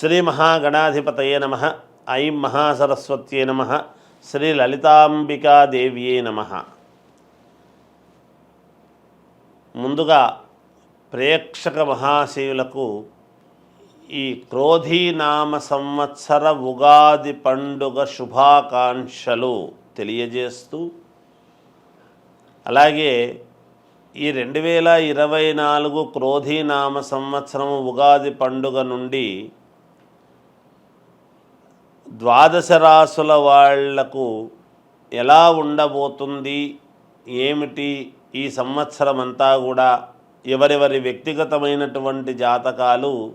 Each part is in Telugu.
శ్రీ మహాగణాధిపతయే నమ. ఐం మహాసరస్వత్యే నమ. శ్రీ లలితాంబికాదేవ్యే నమ. ముందుగా ప్రేక్షక మహాశయులకు ఈ క్రోధీనామ సంవత్సర ఉగాది పండుగ శుభాకాంక్షలు తెలియజేస్తూ అలాగే ఈ రెండు వేల ఇరవై నాలుగు క్రోధీనామ సంవత్సరం ఉగాది పండుగ నుండి ద్వాదశ రాసుల వాళ్ళకు ఎలా ఉండబోతుంది? ఏమిటి? ఈ సంవత్సరం అంతా కూడా ఎవరెవరి వ్యక్తిగతమైనటువంటి జాతకాలు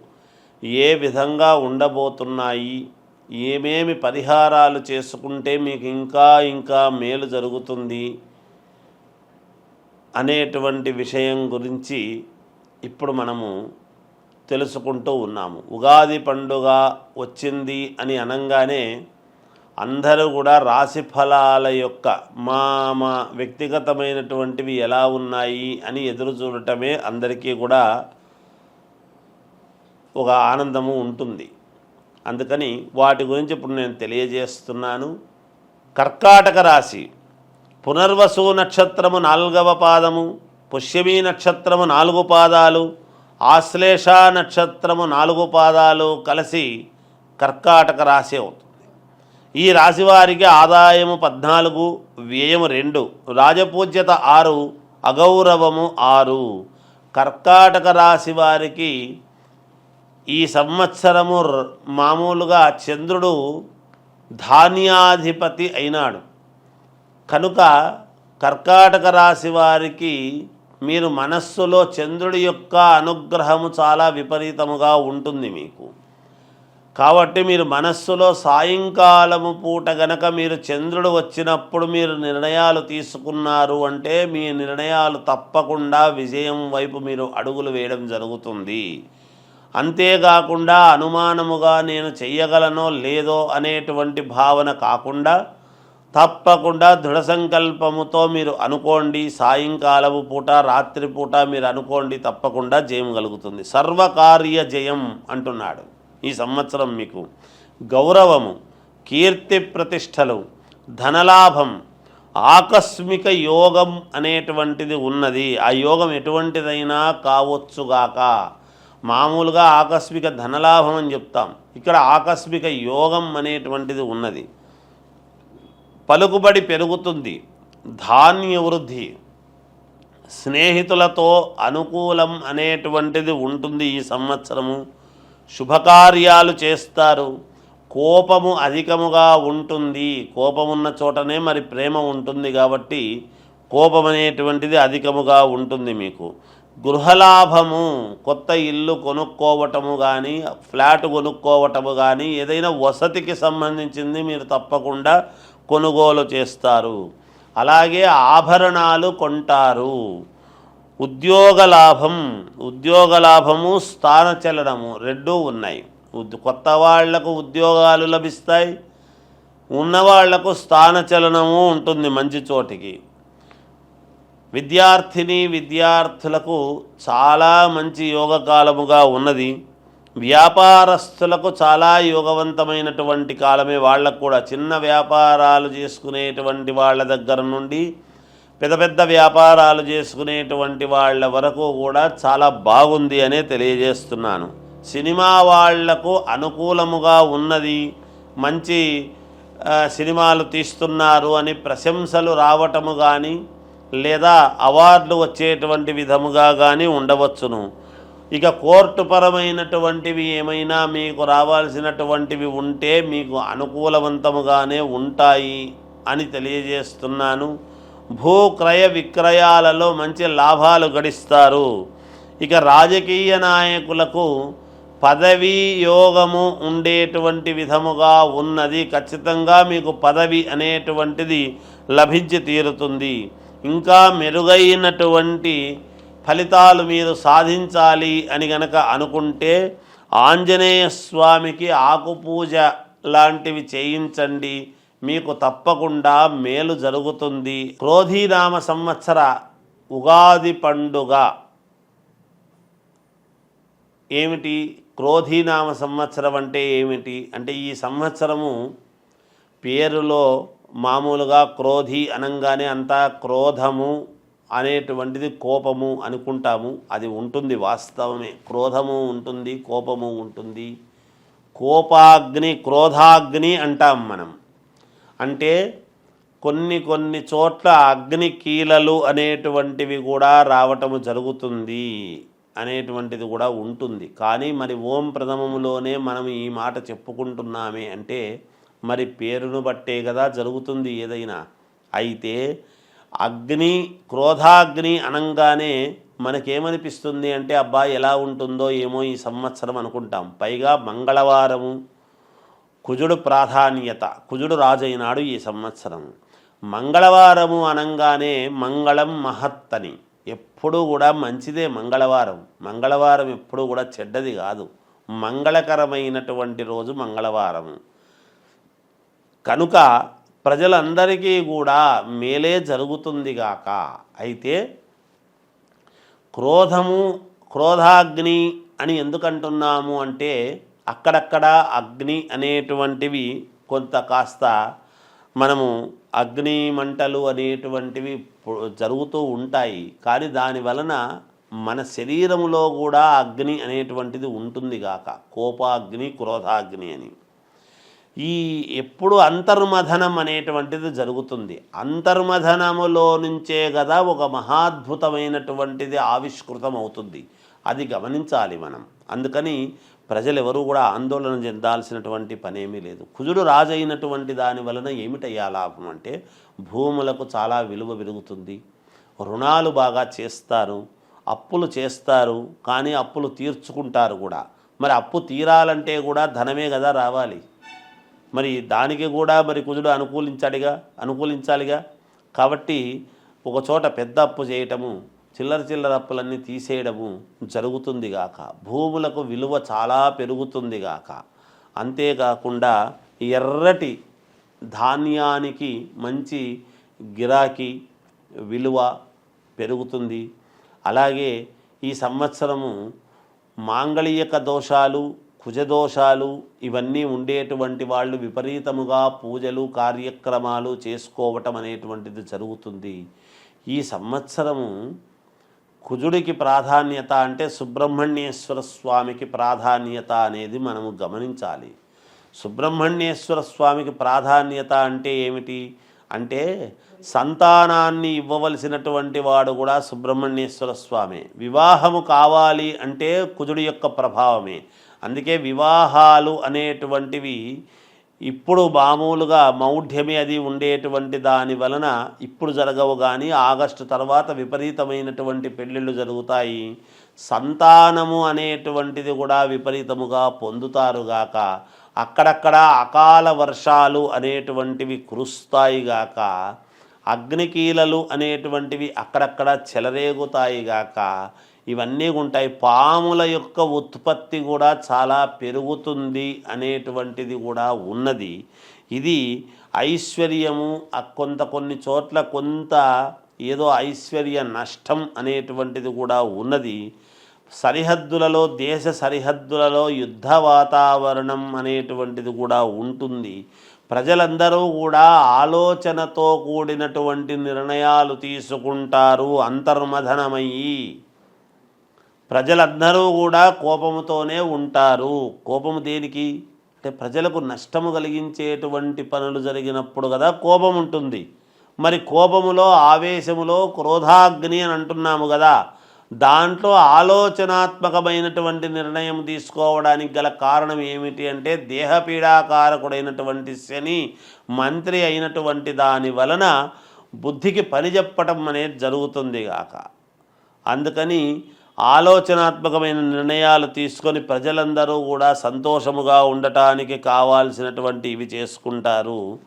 ఏ విధంగా ఉండబోతున్నాయి? ఏమేమి పరిహారాలు చేసుకుంటే మీకు ఇంకా ఇంకా మేలు జరుగుతుంది? అనేటువంటి విషయం గురించి ఇప్పుడు మనము తెలుసుకుంటూ ఉన్నాము. ఉగాది పండుగ వచ్చింది అని అనగానే అందరూ కూడా రాశి ఫలాల యొక్క మా మా వ్యక్తిగతమైనటువంటివి ఎలా ఉన్నాయి అని ఎదురు చూడటమే అందరికీ కూడా ఒక ఆనందము ఉంటుంది. అందుకని వాటి గురించి ఇప్పుడు నేను తెలియజేస్తున్నాను. కర్కాటక రాశి పునర్వసు నక్షత్రము నాలుగవ పాదము పుష్యమీ నక్షత్రము నాలుగు పాదాలు ఆశ్లేష నక్షత్రము నాలుగు పాదాలు కలిసి కర్కాటక రాశి అవుతుంది. ఈ రాశి వారికి ఆదాయము పద్నాలుగు వ్యయము రెండు రాజపూజ్యత ఆరు అగౌరవము ఆరు. కర్కాటక రాశి వారికి ఈ సంవత్సరము మామూలుగా చంద్రుడు ధాన్యాధిపతి అయినాడు. కనుక కర్కాటక రాశి వారికి మీరు మనస్సులో చంద్రుడి యొక్క అనుగ్రహము చాలా విపరీతముగా ఉంటుంది మీకు. కాబట్టి మీరు మనస్సులో సాయంకాలము పూట గనక మీరు చంద్రుడు వచ్చినప్పుడు మీరు నిర్ణయాలు తీసుకున్నారు అంటే మీ నిర్ణయాలు తప్పకుండా విజయం వైపు మీరు అడుగులు వేయడం జరుగుతుంది. అంతేకాకుండా అనుమానముగా నేను చెయ్యగలనో లేదో అనేటువంటి భావన కాకుండా తప్పకుండా దృఢ సంకల్పముతో మీరు అనుకోండి. సాయంకాలము పూట రాత్రిపూట మీరు అనుకోండి తప్పకుండా జయం కలుగుతుంది. సర్వకార్య జయం అంటున్నాడు. ఈ సంవత్సరం మీకు గౌరవము కీర్తి ప్రతిష్టలు ధనలాభం ఆకస్మిక యోగం అనేటువంటిది ఉన్నది. ఆ యోగం ఎటువంటిదైనా కావచ్చుగాక మామూలుగా ఆకస్మిక ధనలాభం అని చెప్తాం. ఇక్కడ ఆకస్మిక యోగం అనేటువంటిది ఉన్నది. పలుకుబడి పెరుగుతుంది. ధాన్య వృద్ధి. స్నేహితులతో అనుకూలం అనేటువంటిది ఉంటుంది ఈ సంవత్సరము. శుభకార్యాలు చేస్తారు. కోపము అధికముగా ఉంటుంది. కోపమున్న చోటనే మరి ప్రేమ ఉంటుంది కాబట్టి కోపం అనేటువంటిది అధికముగా ఉంటుంది మీకు. గృహలాభము కొత్త ఇల్లు కొనుక్కోవటము కానీ ఫ్లాట్ కొనుక్కోవటము కానీ ఏదైనా వసతికి సంబంధించింది మీరు తప్పకుండా కొనుగోలు చేస్తారు. అలాగే ఆభరణాలు కొంటారు. ఉద్యోగ లాభం ఉద్యోగ లాభము స్థానచలనము రెండూ ఉన్నాయి. కొత్త వాళ్ళకు ఉద్యోగాలు లభిస్తాయి ఉన్నవాళ్ళకు స్థానచలనము ఉంటుంది మంచి చోటికి. విద్యార్థిని విద్యార్థులకు చాలా మంచి యోగకాలముగా ఉన్నది. వ్యాపారస్తులకు చాలా యోగవంతమైనటువంటి కాలమే వాళ్ళకు కూడా. చిన్న వ్యాపారాలు చేసుకునేటువంటి వాళ్ళ దగ్గర నుండి పెద్ద పెద్ద వ్యాపారాలు చేసుకునేటువంటి వాళ్ళ వరకు కూడా చాలా బాగుంది అనే తెలియజేస్తున్నాను. సినిమా వాళ్ళకు అనుకూలముగా ఉన్నది. మంచి సినిమాలు తీస్తున్నారు అని ప్రశంసలు రావటము కానీ లేదా అవార్డులు వచ్చేటువంటి విధముగా కానీ ఉండవచ్చును. ఇక కోర్టు పరమైనటువంటివి ఏమైనా మీకు రావాల్సినటువంటివి ఉంటే మీకు అనుకూలవంతముగానే ఉంటాయి అని తెలియజేస్తున్నాను. భూ క్రయ విక్రయాలలో మంచి లాభాలు గడిస్తారు. ఇక రాజకీయ నాయకులకు పదవీ యోగము ఉండేటువంటి విధముగా ఉన్నది ఖచ్చితంగా మీకు పదవి అనేటువంటిది లభించి తీరుతుంది. ఇంకా మెరుగైనటువంటి ఫలితాలు మీరు సాధించాలి అని గనక అనుకుంటే ఆంజనేయ స్వామికి ఆకుపూజ లాంటివి చేయించండి. మీకు తప్పకుండా మేలు జరుగుతుంది. క్రోధీనామ సంవత్సర ఉగాది పండుగ. ఏమిటి? క్రోధీనామ సంవత్సరం అంటే ఏమిటి? అంటే ఈ సంవత్సరము పేరులో మామూలుగా క్రోధి అనంగానే అంతా క్రోధము అనేటువంటిది కోపము అనుకుంటాము. అది ఉంటుంది వాస్తవమే. క్రోధము ఉంటుంది కోపము ఉంటుంది. కోపాగ్ని క్రోధాగ్ని అంటాం మనం. అంటే కొన్ని కొన్ని చోట్ల అగ్ని కీలలు అనేటువంటివి కూడా రావటము జరుగుతుంది అనేటువంటిది కూడా ఉంటుంది. కానీ మరి ఓం ప్రథమములోనే మనం ఈ మాట చెప్పుకుంటున్నామే అంటే మరి పేరును బట్టే కదా జరుగుతుంది ఏదైనా. అయితే అగ్ని క్రోధాగ్ని అనంగానే మనకేమనిపిస్తుంది అంటే అబ్బా ఎలా ఉంటుందో ఏమో ఈ సంవత్సరం అనుకుంటాం. పైగా మంగళవారము కుజుడు ప్రాధాన్యత కుజుడు రాజైనాడు ఈ సంవత్సరం. మంగళవారము అనంగానే మంగళం మహత్తని. ఎప్పుడూ కూడా మంచిదే మంగళవారం. మంగళవారం ఎప్పుడూ కూడా చెడ్డది కాదు. మంగళకరమైనటువంటి రోజు మంగళవారము. కనుక ప్రజలందరికీ కూడా మేలే జరుగుతుంది గాక. అయితే క్రోధము క్రోధాగ్ని అని ఎందుకంటున్నాము అంటే అక్కడక్కడ అగ్ని అనేటువంటివి కొంత కాస్త మనము అగ్ని మంటలు అనేటువంటివి జరుగుతూ ఉంటాయి. కానీ దాని వలన మన శరీరంలో కూడా అగ్ని అనేటువంటిది ఉంటుందిగాక కోపాగ్ని క్రోధాగ్ని అని. ఈ ఎప్పుడు అంతర్మథనం అనేటువంటిది జరుగుతుంది. అంతర్మథనములో నుంచే కదా ఒక మహాద్భుతమైనటువంటిది ఆవిష్కృతం అవుతుంది అది గమనించాలి మనం. అందుకని ప్రజలు ఎవరు కూడా ఆందోళన చెందాల్సినటువంటి పనేమీ లేదు. కుజుడు రాజైనటువంటి దాని వలన ఏమిటయ్యా లాభం అంటే భూములకు చాలా విలువ పెరుగుతుంది. రుణాలు బాగా చేస్తారు. అప్పులు చేస్తారు. కానీ అప్పులు తీర్చుకుంటారు కూడా. మరి అప్పు తీరాలంటే కూడా ధనమే కదా రావాలి. మరి దానికి కూడా మరి కుజుడు అనుకూలించాలిగా అనుకూలించాలిగా. కాబట్టి ఒక చోట పెద్ద అప్పు చేయటము చిల్లర చిల్లర అప్పులన్నీ తీసేయడము జరుగుతుంది గాక. భూములకు విలువ చాలా పెరుగుతుంది గాక. అంతేకాకుండా ఎర్రటి ధాన్యానికి మంచి గిరాకీ విలువ పెరుగుతుంది. అలాగే ఈ సంవత్సరము మాంగళీయక దోషాలు కుజదోషాలు ఇవన్నీ ఉండేటువంటి వాళ్ళు విపరీతముగా పూజలు కార్యక్రమాలు చేసుకోవటం అనేటువంటిది జరుగుతుంది. ఈ సంవత్సరము కుజుడికి ప్రాధాన్యత అంటే సుబ్రహ్మణ్యేశ్వర స్వామికి ప్రాధాన్యత అనేది మనము గమనించాలి. సుబ్రహ్మణ్యేశ్వర స్వామికి ప్రాధాన్యత అంటే ఏమిటి? అంటే సంతానాన్ని ఇవ్వవలసినటువంటి వాడు కూడా సుబ్రహ్మణ్యేశ్వర స్వామి. వివాహము కావాలి అంటే కుజుడి యొక్క ప్రభావమే. అందుకే వివాహాలు అనేటువంటివి ఇప్పుడు మామూలుగా మౌఢ్యమే అది ఉండేటువంటి దాని వలన ఇప్పుడు జరగవు కానీ ఆగస్టు తర్వాత విపరీతమైనటువంటి పెళ్ళిళ్ళు జరుగుతాయి. సంతానము అనేటువంటిది కూడా విపరీతముగా పొందుతారుగాక అక్కడక్కడ అకాల వర్షాలు అనేటువంటివి కురుస్తాయిగాక అగ్నికీలలు అనేటువంటివి అక్కడక్కడ చెలరేగుతాయి గాక. ఇవన్నీ ఉంటాయి. పాముల యొక్క ఉత్పత్తి కూడా చాలా పెరుగుతుంది అనేటువంటిది కూడా ఉన్నది. ఇది ఐశ్వర్యము కొంత కొన్ని చోట్ల కొంత ఏదో ఐశ్వర్య నష్టం అనేటువంటిది కూడా ఉన్నది. సరిహద్దులలో దేశ సరిహద్దులలో యుద్ధ వాతావరణం అనేటువంటిది కూడా ఉంటుంది. ప్రజలందరూ కూడా ఆలోచనతో కూడినటువంటి నిర్ణయాలు తీసుకుంటారు అంతర్మథనమయ్యి. ప్రజలందరూ కూడా కోపముతోనే ఉంటారు. కోపము దేనికి? అంటే ప్రజలకు నష్టము కలిగించేటువంటి పనులు జరిగినప్పుడు కదా కోపం ఉంటుంది. మరి కోపములో ఆవేశములో క్రోధాగ్ని అని అంటున్నాము కదా. దాంట్లో ఆలోచనాత్మకమైనటువంటి నిర్ణయం తీసుకోవడానికి గల కారణం ఏమిటి అంటే దేహపీడాకారకుడైనటువంటి శని మంత్రి అయినటువంటి దాని వలన బుద్ధికి పని చెప్పటం అనేది జరుగుతుంది గాక. అందుకని ఆలోచనాత్మకమైన నిర్ణయాలు తీసుకొని ప్రజలందరూ కూడా సంతోషముగా ఉండటానికి కావాల్సినటువంటి ఇవి చేసుకుంటారు.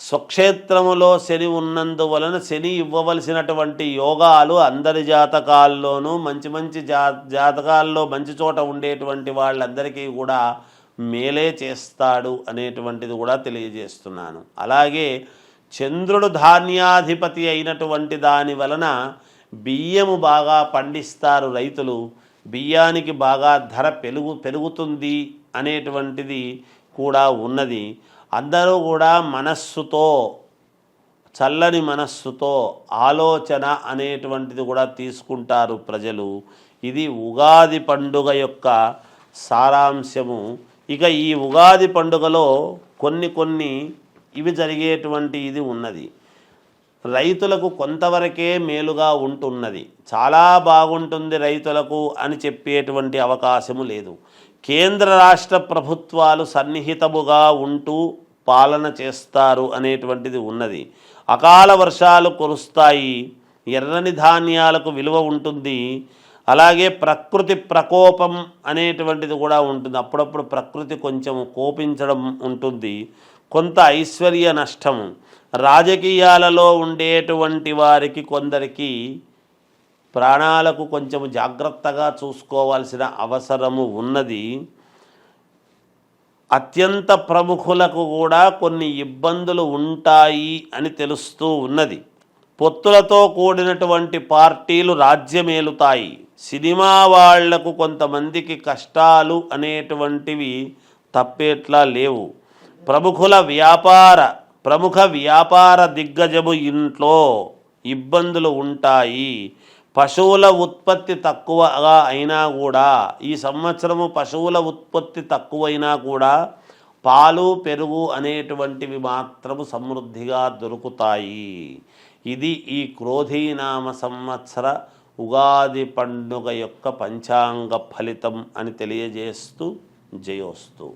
స్వక్షేత్రములో శని ఉన్నందువలన శని ఇవ్వవలసినటువంటి యోగాలు అందరి జాతకాల్లోనూ మంచి మంచి జా జాతకాల్లో మంచి చోట ఉండేటువంటి వాళ్ళందరికీ కూడా మేలే చేస్తాడు అనేటువంటిది కూడా తెలియజేస్తున్నాను. అలాగే చంద్రుడు ధాన్యాధిపతి అయినటువంటి దాని వలన బియ్యము బాగా పండిస్తారు రైతులు బియ్యానికి బాగా ధర పెరుగు పెరుగుతుంది అనేటువంటిది కూడా ఉన్నది. అందరూ కూడా మనస్సుతో చల్లని మనస్సుతో ఆలోచన అనేటువంటిది కూడా తీసుకుంటారు ప్రజలు. ఇది ఉగాది పండుగ యొక్క సారాంశము. ఇక ఈ ఉగాది పండుగలో కొన్ని కొన్ని ఇవి జరిగేటువంటి ఇది ఉన్నది. రైతులకు కొంతవరకే మేలుగా ఉంటున్నది. చాలా బాగుంటుంది రైతులకు అని చెప్పేటువంటి అవకాశము లేదు. కేంద్ర రాష్ట్ర ప్రభుత్వాలు సన్నిహితముగా ఉంటూ పాలన చేస్తారు అనేటువంటిది ఉన్నది. అకాల వర్షాలు కురుస్తాయి. ఎర్రని ధాన్యాలకు విలువ ఉంటుంది. అలాగే ప్రకృతి ప్రకోపం అనేటువంటిది కూడా ఉంటుంది. అప్పుడప్పుడు ప్రకృతి కొంచెం కోపించడం ఉంటుంది. కొంత ఐశ్వర్య నష్టం రాజకీయాలలో ఉండేటువంటి వారికి కొందరికి ప్రాణాలకు కొంచెం జాగ్రత్తగా చూసుకోవాల్సిన అవసరము ఉన్నది. అత్యంత ప్రముఖులకు కూడా కొన్ని ఇబ్బందులు ఉంటాయి అని తెలుస్తూ ఉన్నది. పొత్తులతో కూడినటువంటి పార్టీలు రాజ్యమేలుతాయి. సినిమా వాళ్ళకు కొంతమందికి కష్టాలు అనేటువంటివి తప్పేట్లా లేవు. ప్రముఖుల వ్యాపార ప్రముఖ వ్యాపార దిగ్గజము ఇంట్లో ఇబ్బందులు ఉంటాయి. పశువుల ఉత్పత్తి తక్కువగా అయినా కూడా ఈ సంవత్సరము పశువుల ఉత్పత్తి తక్కువైనా కూడా పాలు పెరుగు అనేటువంటివి మాత్రము సమృద్ధిగా దొరుకుతాయి. ఇది ఈ క్రోధీనామ సంవత్సర ఉగాది పండుగ యొక్క పంచాంగ ఫలితం అని తెలియజేస్తూ జయోస్తు.